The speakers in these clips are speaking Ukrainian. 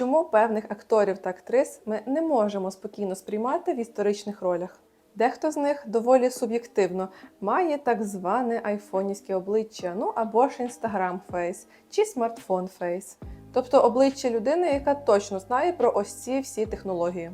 Чому певних акторів та актрис ми не можемо спокійно сприймати в історичних ролях? Дехто з них доволі суб'єктивно має так зване айфонівське обличчя, ну або ж інстаграм фейс чи смартфон фейс, тобто обличчя людини, яка точно знає про ось ці всі технології.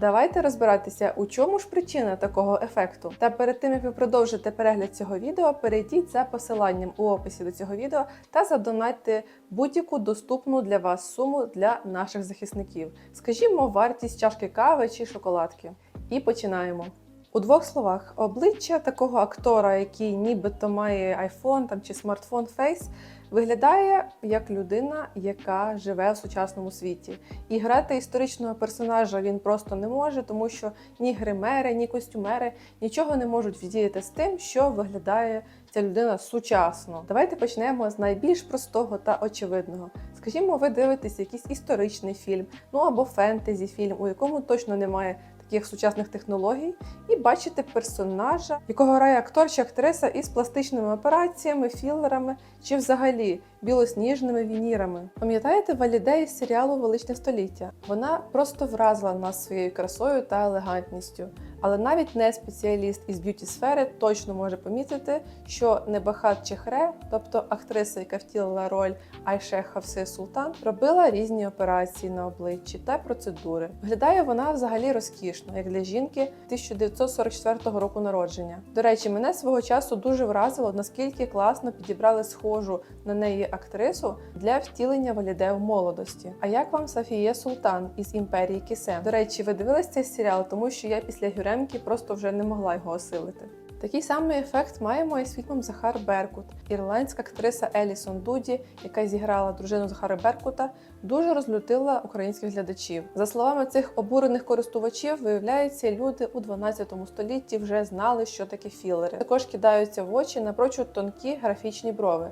Давайте розбиратися, у чому ж причина такого ефекту. Та перед тим як ви продовжите перегляд цього відео, перейдіть за посиланням у описі до цього відео та задонатьте будь-яку доступну для вас суму для наших захисників. Скажімо, вартість чашки кави чи шоколадки. І починаємо. У двох словах, обличчя такого актора, який нібито має iPhone там чи смартфон фейс, виглядає як людина, яка живе в сучасному світі. І грати історичного персонажа він просто не може, тому що ні гримери, ні костюмери нічого не можуть вдіяти з тим, що виглядає ця людина сучасно. Давайте почнемо з найбільш простого та очевидного. Скажімо, ви дивитесь якийсь історичний фільм, ну або фентезі фільм, у якому точно немає таких сучасних технологій, і бачите персонажа, якого грає актор чи актриса із пластичними операціями, філерами чи взагалі білосніжними вінірами. Пам'ятаєте валідеї серіалу Величне століття? Вона просто вразила нас своєю красою та елегантністю. Але навіть не спеціаліст із б'юті сфери точно може помітити, що Небахат Чехре, тобто актриса, яка втілила роль Айше Хавси Султан, робила різні операції на обличчі та процедури. Виглядає вона взагалі розкішно, як для жінки 1944 року народження. До речі, мене свого часу дуже вразило, наскільки класно підібрали схожу на неї актрису для втілення Валіде в молодості. А як вам Софія Султан із імперії Кісем? До речі, ви дивились цей серіал, тому що я після Гюремки просто вже не могла його осилити. Такий самий ефект маємо із фільмом Захар Беркут. Ірландська актриса Елісон Дуді, яка зіграла дружину Захара Беркута, дуже розлютила українських глядачів. За словами цих обурених користувачів, виявляється, люди у 12 столітті вже знали, що таке філери. Також кидаються в очі напрочуд тонкі графічні брови.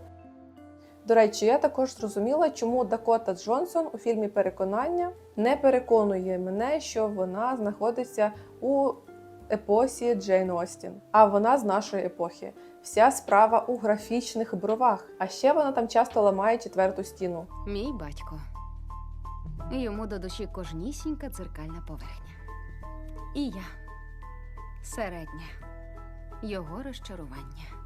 До речі, я також зрозуміла, чому Дакота Джонсон у фільмі Переконання не переконує мене, що вона знаходиться у епосі Джейн Остін, а вона з нашої епохи. Вся справа у графічних бровах. А ще вона там часто ламає четверту стіну. Мій батько. Йому до душі кожнісінька дзеркальна поверхня. І я середня. Його розчарування.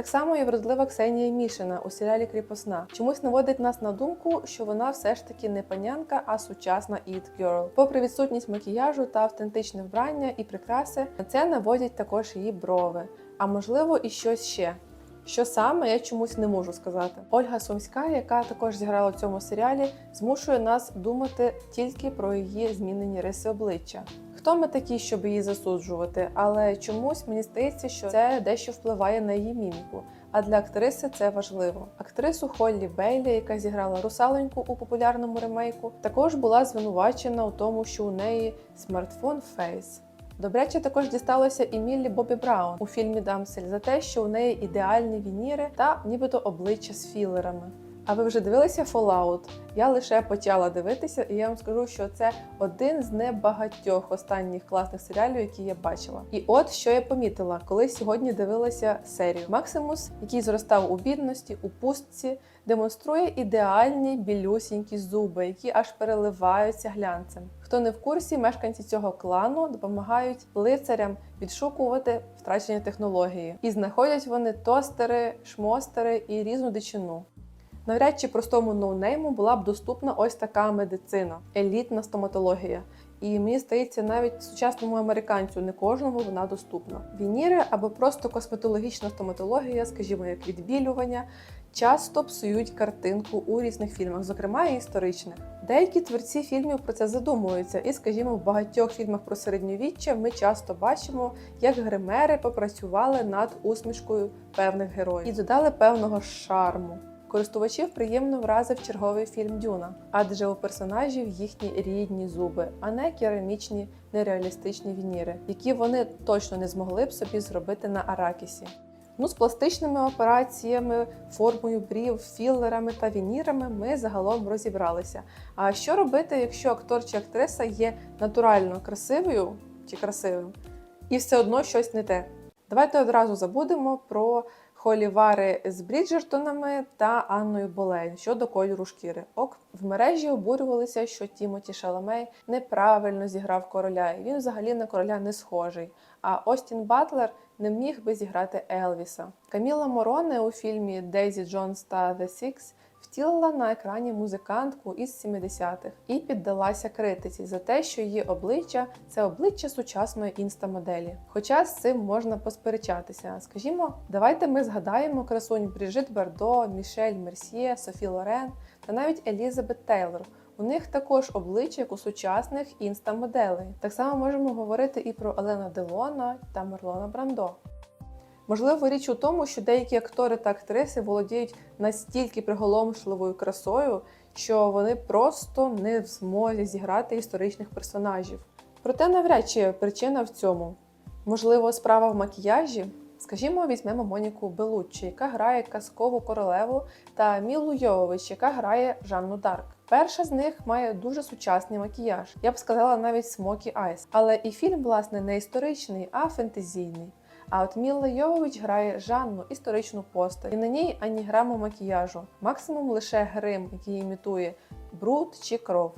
Так само і вродлива Ксенія Мішина у серіалі Кріпосна чомусь наводить нас на думку, що вона все ж таки не панянка, а сучасна it girl. Попри відсутність макіяжу та автентичне вбрання і прикраси, на це наводять також її брови, а можливо і щось ще. Що саме я чомусь не можу сказати. Ольга Сумська, яка також зіграла в цьому серіалі, змушує нас думати тільки про її змінені риси обличчя. Хто ми такі, щоб її засуджувати? Але чомусь мені здається, що це дещо впливає на її міміку. А для актриси це важливо. Актрису Холлі Бейлі, яка зіграла русаленьку у популярному ремейку, також була звинувачена у тому, що у неї смартфон фейс. Добряче також дісталося і Міллі Бобі Браун у фільмі Дамсель за те, що у неї ідеальні вініри та нібито обличчя з філерами. А ви вже дивилися Fallout? Я лише почала дивитися, і я вам скажу, що це один з небагатьох останніх класних серіалів, які я бачила. І от що я помітила, коли сьогодні дивилася серію. Максимус, який зростав у бідності, у пустці, демонструє ідеальні білюсінькі зуби, які аж переливаються глянцем. Хто не в курсі, мешканці цього клану допомагають лицарям відшукувати втрачені технології, і знаходять вони тостери, шмостери і різну дичину. Навряд чи простому ноунейму була б доступна ось така медицина, елітна стоматологія. І мені здається, навіть сучасному американцю не кожному вона доступна. Вініри або просто косметологічна стоматологія, скажімо, як відбілювання, часто псують картинку у різних фільмах, зокрема і історичних. Деякі творці фільмів про це задумуються, і, скажімо, в багатьох фільмах про середньовіччя ми часто бачимо, як гримери попрацювали над усмішкою певних героїв і додали певного шарму. Користувачів приємно вразив черговий фільм Дюна, адже у персонажів їхні рідні зуби, а не керамічні нереалістичні вініри, які вони точно не змогли б собі зробити на аракісі. Ну, з пластичними операціями, формою брів, філерами та вінірами ми загалом розібралися. А що робити, якщо актор чи актриса є натурально красивою чи красивим, і все одно щось не те? Давайте одразу забудемо про Холі Вари з Бріджертонами та Анною Болейн щодо кольору шкіри. Ок, в мережі обурювалися, що Тімоті Шаламей неправильно зіграв короля, і він взагалі на короля не схожий. А Остін Батлер не міг би зіграти Елвіса. Каміла Мороне у фільмі Дейзі Джонс та The Six втілила на екрані музикантку із 70-х і піддалася критиці за те, що її обличчя це обличчя сучасної інстамоделі. Хоча з цим можна посперечатися. Скажімо, давайте ми згадаємо красунь Бріжит Бардо, Мішель Мерсьє, Софі Лорен та навіть Елізабет Тейлор. У них також обличчя як у сучасних інстамоделей. Так само можемо говорити і про Елена Делона та Мерлона Брандо. Можливо, річ у тому, що деякі актори та актриси володіють настільки приголомшливою красою, що вони просто не в змозі зіграти історичних персонажів. Проте навряд чи причина в цьому. Можливо, справа в макіяжі. Скажімо, візьмемо Моніку Белуччі, яка грає казкову королеву, та Мілу Йовович, яка грає Жанну Дарк. Перша з них має дуже сучасний макіяж. Я б сказала навіть Смокі Айс. Але і фільм, власне, не історичний, а фентезійний. А от Міла Йовович грає Жанну історичну постать, і на ній ані граму макіяжу, максимум лише грим, який імітує бруд чи кров.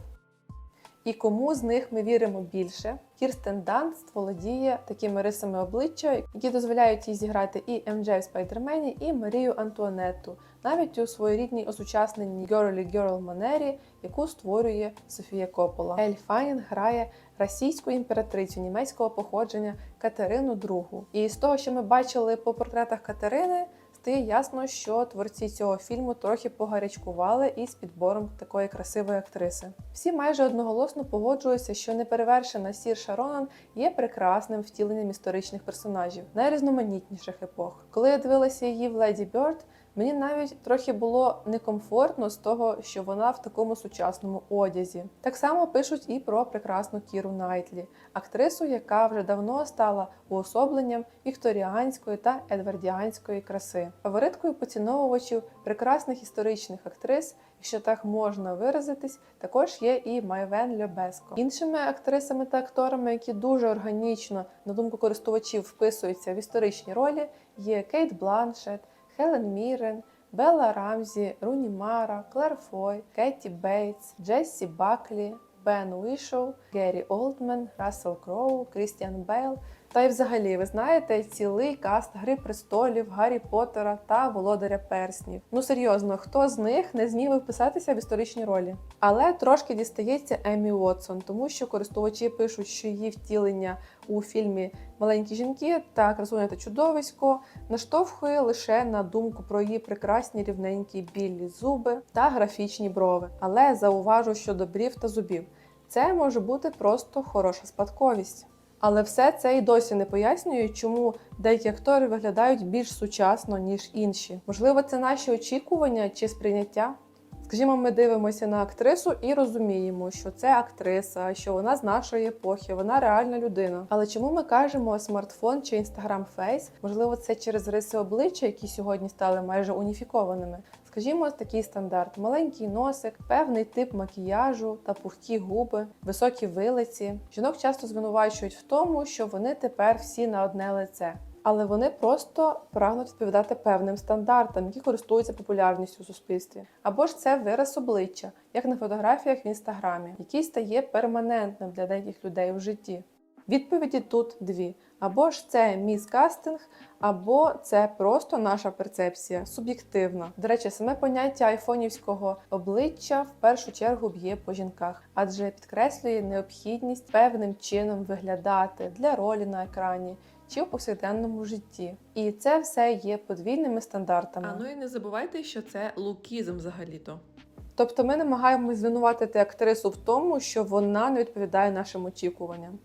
І кому з них ми віримо більше? Кірстен Данст володіє такими рисами обличчя, які дозволяють їй зіграти і МД в Спайдермені, і Марію Антуанетту, навіть у своєрідній осучасненій Girly Girl манері, яку створює Софія Коппола. Ель Фанінг грає російську імператрицю німецького походження Катерину II. І з того, що ми бачили по портретах Катерини, стає ясно, що творці цього фільму трохи погарячкували із підбором такої красивої актриси. Всі майже одноголосно погоджуються, що неперевершена Сір Шаронан є прекрасним втіленням історичних персонажів найрізноманітніших епох. Коли я дивилася її в Леді Бьорд, Мені навіть трохи було некомфортно з того, що вона в такому сучасному одязі. Так само пишуть і про прекрасну Кіру Найтлі, актрису, яка вже давно стала уособленням вікторіанської та едвардіанської краси, фавориткою поціновувачів прекрасних історичних актрис. Якщо так можна виразитись, також є і Майвен Льобеско. Іншими актрисами та акторами, які дуже органічно, на думку користувачів, вписуються в історичні ролі, є Кейт Бланшет, Хелен Мірен, Белла Рамзі, Руні Мара, Клер Фой, Кетті Бейтс, Джессі Баклі, Бен Уішоу, Геррі Олдмен, Рассел Кроу, Крістіан Бейл. Та й взагалі, ви знаєте, цілий каст Гри престолів, Гаррі Поттера та Володаря Перснів. Ну серйозно, хто з них не зміг вписатися в історичні ролі? Але трошки дістається Еммі Уотсон, тому що користувачі пишуть, що її втілення у фільмі Маленькі жінки та красуня та чудовисько наштовхує лише на думку про її прекрасні рівненькі білі зуби та графічні брови. Але зауважу щодо брів та зубів. Це може бути просто хороша спадковість. Але все це і досі не пояснює, чому деякі актори виглядають більш сучасно, ніж інші. Можливо, це наші очікування чи сприйняття. Скажімо, ми дивимося на актрису і розуміємо, що це актриса, що вона з нашої епохи, вона реальна людина. Але чому ми кажемо смартфон чи інстаграм фейс? Можливо, це через риси обличчя, які сьогодні стали майже уніфікованими. Скажімо, такий стандарт: маленький носик, певний тип макіяжу та пухкі губи, високі вилиці. Жінок часто звинувачують в тому, що вони тепер всі на одне лице. Але вони просто прагнуть відповідати певним стандартам, які користуються популярністю у суспільстві. Або ж це вираз обличчя, як на фотографіях в інстаграмі, який стає перманентним для деяких людей в житті. Відповіді тут дві: або ж це міскастинг, або це просто наша перцепція, суб'єктивна. До речі, саме поняття айфонівського обличчя в першу чергу б'є по жінках, адже підкреслює необхідність певним чином виглядати для ролі на екрані чи в повсякденному житті. І це все є подвійними стандартами. А ну і не забувайте, що це лукізм взагалі-то. Тобто ми намагаємось звинуватити актрису в тому, що вона не відповідає нашим очікуванням.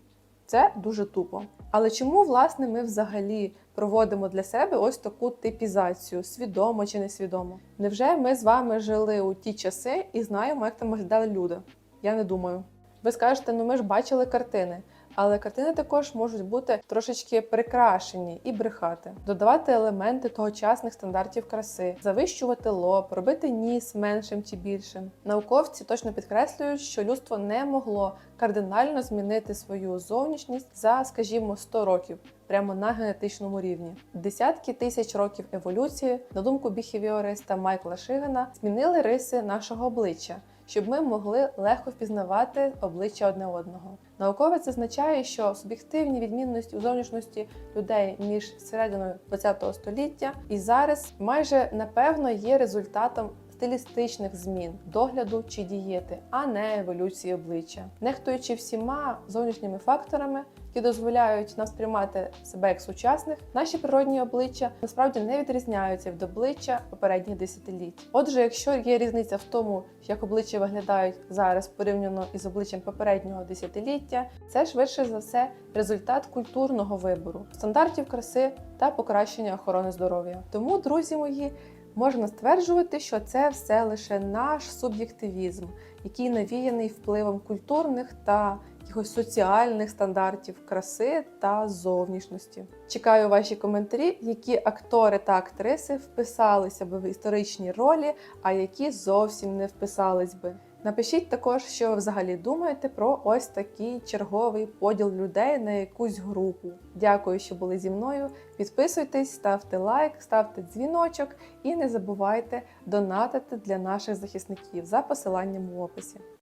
Це дуже тупо. Але чому, власне, ми взагалі проводимо для себе ось таку типізацію, свідомо чи несвідомо? Невже ми з вами жили у ті часи і знаємо, як там виглядали люди? Я не думаю. Ви скажете, ну ми ж бачили картини. Але картини також можуть бути трошечки прикрашені і брехати, додавати елементи тогочасних стандартів краси, завищувати лоб, робити ніс меншим чи більшим. Науковці точно підкреслюють, що людство не могло кардинально змінити свою зовнішність за, скажімо, 100 років. Прямо на генетичному рівні десятки тисяч років еволюції, на думку біхевіориста Майкла Шигана, змінили риси нашого обличчя, щоб ми могли легко впізнавати обличчя одне одного. Науковець зазначає, що суб'єктивні відмінності у зовнішності людей між серединою ХХ століття і зараз майже напевно є результатом стилістичних змін, догляду чи дієти, а не еволюції обличчя, нехтуючи всіма зовнішніми факторами, які дозволяють нам сприймати себе як сучасних, наші природні обличчя насправді не відрізняються від обличчя попередніх десятиліть. Отже, якщо є різниця в тому, як обличчя виглядають зараз порівняно із обличчям попереднього десятиліття, це швидше за все результат культурного вибору, стандартів краси та покращення охорони здоров'я. Тому, друзі мої. Можна стверджувати, що це все лише наш суб'єктивізм, який навіяний впливом культурних та якихось соціальних стандартів краси та зовнішності. Чекаю ваші коментарі, які актори та актриси вписалися би в історичні ролі, а які зовсім не вписались би. Напишіть також, що ви взагалі думаєте про ось такий черговий поділ людей на якусь групу. Дякую, що були зі мною. Підписуйтесь, ставте лайк, ставте дзвіночок і не забувайте донатити для наших захисників за посиланням в описі.